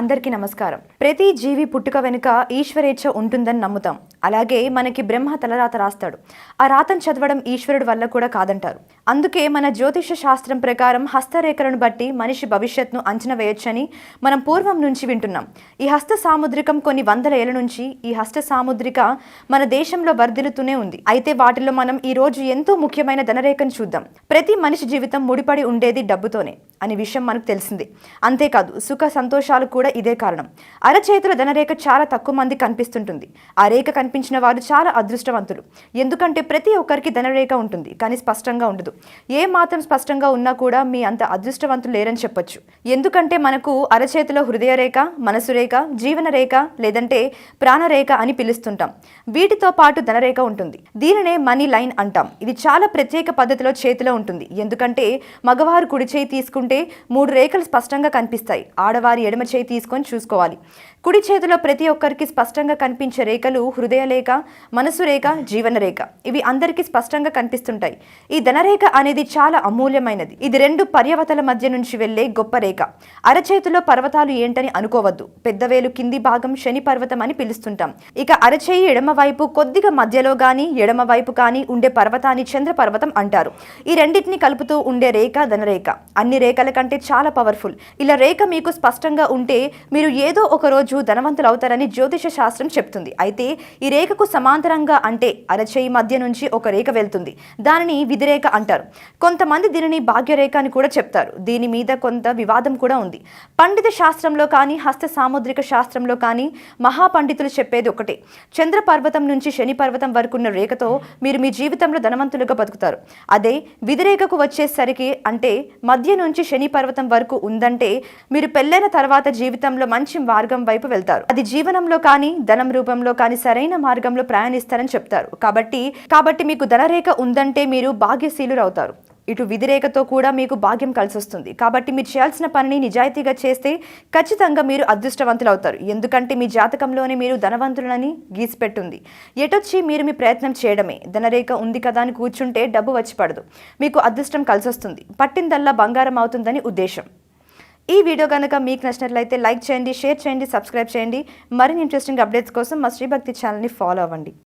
అందరికీ నమస్కారం. ప్రతి జీవి పుట్టుక వెనుక ఈశ్వరేచ్ఛ ఉంటుందని నమ్ముతాం. అలాగే మనకి బ్రహ్మ తలరాత రాస్తాడు. ఆ రాతను చదవడం ఈశ్వరుడు వల్ల కూడా కాదంటారు. అందుకే మన జ్యోతిష శాస్త్రం ప్రకారం హస్తరేఖలను బట్టి మనిషి భవిష్యత్తును అంచనా వేయొచ్చని మనం పూర్వం నుంచి వింటున్నాం. ఈ హస్త సాముద్రికం కొన్ని వందల ఏళ్ళ నుంచి ఈ హస్త సాముద్రిక మన దేశంలో వర్ధిల్లుతూనే ఉంది. అయితే వాటిలో మనం ఈ రోజు ఎంతో ముఖ్యమైన ధనరేఖను చూద్దాం. ప్రతి మనిషి జీవితం ముడిపడి ఉండేది డబ్బుతోనే. అనే విషయం మనకు తెలిసింది. అంతేకాదు సుఖ సంతోషాలు కూడా ఇదే కారణం. అరచేతుల ధనరేఖ చాలా తక్కువ మంది కనిపిస్తుంటుంది. ఆ రేఖ కనిపించిన వారు చాలా అదృష్టవంతులు. ఎందుకంటే ప్రతి ఒక్కరికి ధనరేఖ ఉంటుంది కానీ స్పష్టంగా ఉండదు. ఏ మాత్రం స్పష్టంగా ఉన్నా కూడా మీ అంత అదృష్టవంతులు లేరని చెప్పొచ్చు. ఎందుకంటే మనకు అరచేతిలో హృదయ రేఖ మనసు రేఖ జీవన రేఖ లేదంటే ప్రాణరేఖ అని పిలుస్తుంటాం. వీటితో పాటు ధనరేఖ ఉంటుంది. దీనినే మనీ లైన్ అంటాం. ఇది చాలా ప్రత్యేక పద్ధతిలో చేతిలో ఉంటుంది. ఎందుకంటే మగవారు కుడి చేయి తీసుకుంటే మూడు రేఖలు స్పష్టంగా కనిపిస్తాయి. ఆడవారి ఎడమ చేయి తీసుకొని చూసుకోవాలి. కుడి చేతిలో ప్రతి ఒక్కరికి స్పష్టంగా కనిపించే రేఖలు హృదయ రేఖ మనసు రేఖ జీవన రేఖ. ఇవి అందరికీ స్పష్టంగా కనిపిస్తుంటాయి. ఈ ధనరేఖ అనేది చాలా అమూల్యమైనది. ఇది రెండు పర్యవతల మధ్య నుంచి వెళ్ళే గొప్ప రేఖ. అరచేతిలో పర్వతాలు ఏంటని అనుకోవద్దు. పెద్దవేలు కింది భాగం శని పర్వతం అని పిలుస్తుంటాం. ఇక అరచేయి ఎడమ వైపు కొద్దిగా మధ్యలో గాని ఎడమ వైపు కానీ ఉండే పర్వతాన్ని చంద్ర పర్వతం అంటారు. ఈ రెండింటిని కలుపుతూ ఉండే రేఖ ధనరేఖ అన్ని రేఖ రేఖల కంటే చాలా పవర్ఫుల్ ఇలా రేఖ మీకు స్పష్టంగా ఉంటే మీరు ఏదో ఒక రోజు ధనవంతులు అవుతారని జ్యోతిష శాస్త్రం చెప్తుంది. అయితే ఈ రేఖకు సమాంతరంగా అంటే అరచేయి మధ్య నుంచి ఒక రేఖ వెళ్తుంది. దానిని విధిరేఖ అంటారు. కొంతమంది దీనిని భాగ్యరేఖ అని కూడా చెప్తారు. దీని మీద కొంత వివాదం కూడా ఉంది. పండిత శాస్త్రంలో కానీ హస్త సాముద్రిక శాస్త్రంలో కానీ మహాపండితులు చెప్పేది ఒకటే. చంద్ర పర్వతం నుంచి శని పర్వతం వరకు ఉన్న రేఖతో మీరు మీ జీవితంలో ధనవంతులుగా బతుకుతారు. అదే విధిరేఖకు వచ్చేసరికి అంటే మధ్య నుంచి శని పర్వతం వరకు ఉందంటే మీరు పెళ్ళైన తర్వాత జీవితంలో మంచి మార్గం వైపు వెళ్తారు. అది జీవనంలో కానీ ధనం రూపంలో కానీ సరైన మార్గంలో ప్రయాణిస్తారని చెప్తారు. కాబట్టి కాబట్టి మీకు ధనరేఖ ఉందంటే మీరు భాగ్యశీలు అవుతారు ఇటు విధిరేఖతో కూడా మీకు భాగ్యం కలిసి వస్తుంది కాబట్టి మీరు చేయాల్సిన పనిని నిజాయితీగా చేస్తే ఖచ్చితంగా మీరు అదృష్టవంతులు అవుతారు ఎందుకంటే మీ జాతకంలోనే మీరు ధనవంతులని గీసిపెట్టుంది. ఎటొచ్చి మీరు మీ ప్రయత్నం చేయడమే? ధనరేఖ ఉంది కదా అని కూర్చుంటే డబ్బు వచ్చి పడదు. మీకు అదృష్టం కలిసి వస్తుంది పట్టిందల్లా బంగారం అవుతుందని ఉద్దేశం. ఈ వీడియో కనుక మీకు నచ్చినట్లయితే లైక్ చేయండి షేర్ చేయండి సబ్స్క్రైబ్ చేయండి. మరిన్ని ఇంట్రెస్టింగ్ అప్డేట్స్ కోసం మా శ్రీభక్తి ఛానల్ని ఫాలో అవ్వండి.